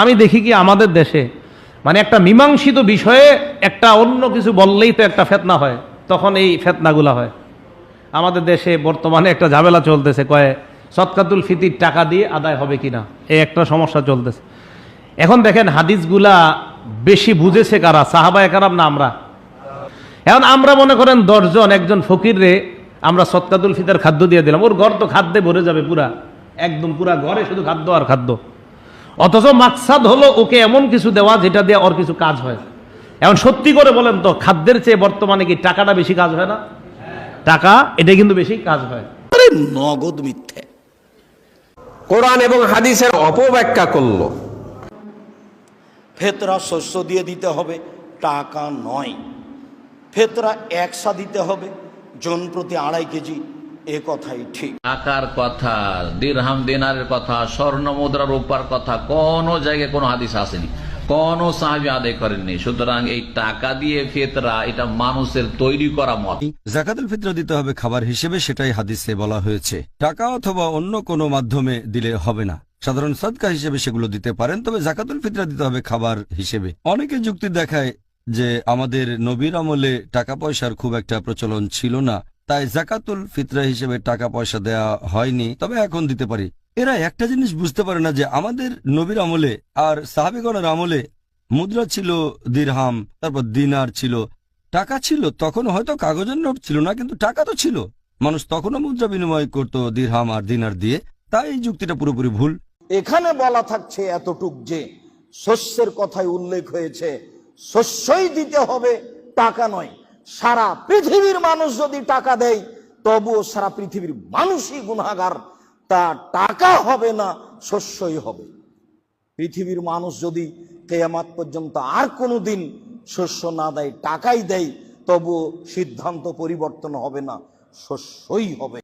আমি দেখি কি আমাদের দেশে মানে একটা মীমাংসিত বিষয়ে একটা অন্য কিছু বললেই তো একটা ফেতনা হয়, তখন এই ফেতনাগুলা হয়। আমাদের দেশে বর্তমানে একটা ঝামেলা চলতেছে, কয়ে সৎকাতুল ফিতির টাকা দিয়ে আদায় হবে কিনা এই একটা সমস্যা চলতেছে। এখন দেখেন হাদিসগুলা বেশি বুঝেছে কারা, সাহাবা একারাম না আমরা? এখন আমরা মনে করেন দশজন, একজন ফকির রে আমরা সৎকাতুল ফিতার খাদ্য দিয়ে দিলাম, ওর ঘর তো খাদ্যে ভরে যাবে পুরা, একদম পুরা ঘরে শুধু খাদ্য আর খাদ্য। অথচ মাকসাদ হলো ওকে এমন কিছু দেওয়া যেটা দিয়ে ওর কিছু কাজ হয় এখন সত্যি করে বলেন তো, খাদ্যের চেয়ে বর্তমানে কি টাকাটা বেশি কাজ হয় না? টাকা, এটা কিন্তু বেশি কাজ হয়। নগদ মিথ্যে। কোরআন এবং হাদিসের অপব্যাখ্যা করল। ফেতরা শস্য দিয়ে দিতে হবে, টাকা নয়। ফেতরা একসা দিতে হবে, জন প্রতি আড়াই কেজি। এ কথাই ঠিক। টাকার কথা দিরহাম দিনারের কথা স্বর্ণ মুদ্রা রূপার কথা কোন জায়গায় কোনো হাদিস আসেনি। কোন সাহাবি আদায় করেননি। সুতরাং এই টাকা দিয়ে ফেতরা এটা মানুষের তৈরি করা মত। জাকাতুল ফিতরা দিতে হবে খাবার হিসেবে সেটাই হাদিসে বলা হয়েছে। টাকা অথবা অন্য কোনো মাধ্যমে দিলে হবে না। সাধারণ সদকা হিসেবে সেগুলো দিতে পারেন তবে জাকাতুল ফিতরা দিতে হবে খাবার হিসেবে। অনেকে যুক্তি দেখায় যে আমাদের নবীর আমলে টাকা পয়সার খুব একটা প্রচলন ছিল না। তাই জাকাতুল ফিতরা হিসেবে টাকা পয়সা দেয়া হয়নি, তবে এখন দিতে পারি। এরা একটা জিনিস বুঝতে পারে না যে আমাদের নবীর আমলে আর সাহাবিগণের আমলে মুদ্রা ছিল দিরহাম, তারপর দিনার ছিল। টাকা ছিল, তখন হয়তো কাগজের নোট ছিল না, কিন্তু টাকা তো ছিল। মানুষ তখনও মুদ্রা বিনিময় করত দিরহাম আর দিনার দিয়ে। তাই এই যুক্তিটা পুরোপুরি ভুল। এখানে বলা থাকছে এতটুক যে শস্যের কথায় উল্লেখ হয়েছে। শস্যই দিতে হবে, টাকা নয়। সারা পৃথিবীর মানুষ যদি টাকা দেয়, তবুও সারা পৃথিবীর মানুষই গুণাগার তা টাকা হবে না, শস্যই হবে। পৃথিবীর মানুষ যদি কেয়ামাত পর্যন্ত আর কোনো দিন শস্য না দেয়, টাকাই দেয়, তবুও সিদ্ধান্ত পরিবর্তন হবে না, শস্যই হবে।